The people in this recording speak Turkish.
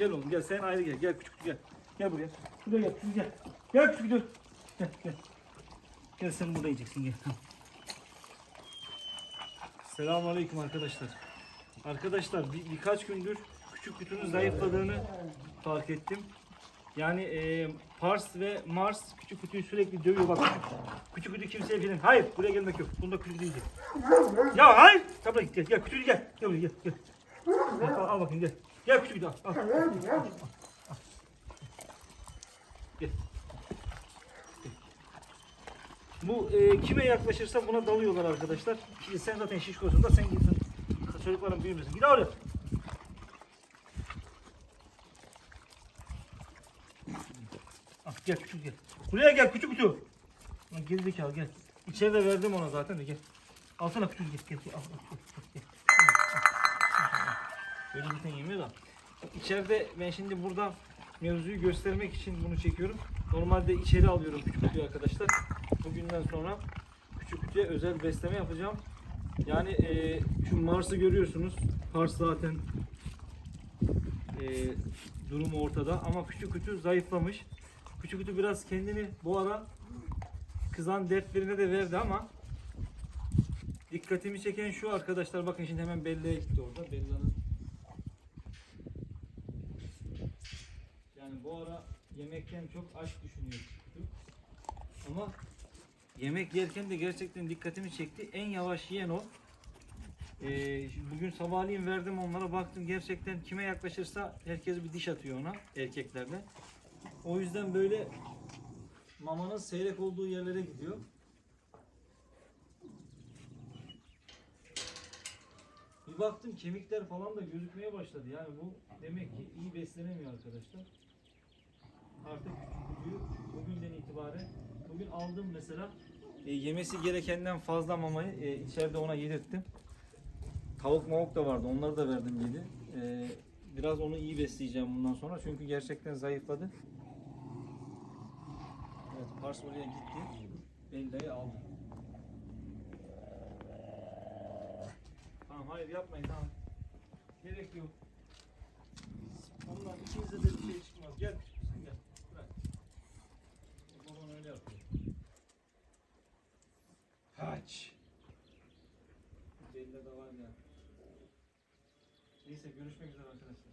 Gel oğlum gel sen ayrı gel. Gel küçük gel. Gel buraya. Buraya gel küçük gel. Gel küçük gel. Gel gel. Sen burada yiyeceksin gel. Selamünaleyküm arkadaşlar. Arkadaşlar bir, birkaç gündür küçük kutunun zayıfladığını fark ettim. Yani e, Pars ve Mars küçük kutuyu sürekli dövüyor bak küçük, küçük kutu kimseye falan. Hayır buraya gelmek yok. Bunda küçük değil. Ya hayır. Gel buraya gel. Gel küçük gel. Gel buraya gel. gel. Al, al bakayım gel. Gel küçük al. al. Gel. Bu e, kime yaklaşırsa buna dalıyorlar arkadaşlar. Şimdi sen zaten şişkosun da sen gitsin. Çocukların büyümesın. Git oraya. Al, gel küçük gel. Buraya gel küçük küçük. Lan geri zekalı gel. İçeride verdim ona zaten de gel. Alsana küçük gel. Gel, gel. Al, al, al, al, gel. Böyle zaten yemiyor da. İçeride ben şimdi burada mevzuyu göstermek için bunu çekiyorum. Normalde içeri alıyorum küçük kutuyu arkadaşlar. Bugünden sonra küçük kutuya özel besleme yapacağım. Yani e, şu Mars'ı görüyorsunuz. Mars zaten e, durumu ortada ama küçük kutu zayıflamış. Küçük kutu biraz kendini bu ara kızan dertlerine de verdi ama dikkatimi çeken şu arkadaşlar bakın şimdi hemen Bella'ya gitti orada. Bella'nın yani bu ara yemekten çok aç düşünüyor küçük kutu. Ama yemek yerken de gerçekten dikkatimi çekti. En yavaş yiyen o. Ee, bugün sabahleyin verdim onlara baktım gerçekten kime yaklaşırsa herkes bir diş atıyor ona erkeklerle. O yüzden böyle mamanın seyrek olduğu yerlere gidiyor. Bir baktım kemikler falan da gözükmeye başladı. Yani bu demek ki iyi beslenemiyor arkadaşlar. Artık küçük bugünden itibaren bugün aldım mesela e, yemesi gerekenden fazla mamayı e, içeride ona yedirttim. Tavuk mavuk da vardı. Onları da verdim yedi. E, biraz onu iyi besleyeceğim bundan sonra. Çünkü gerçekten zayıfladı. Evet, Pars oraya gitti. Bella'yı aldı. Tamam hayır yapmayın tamam. Gerek yok. Ondan ikinize de bir şey çıkmaz. Gel. Kaç. Bella da var ya. Neyse görüşmek üzere arkadaşlar.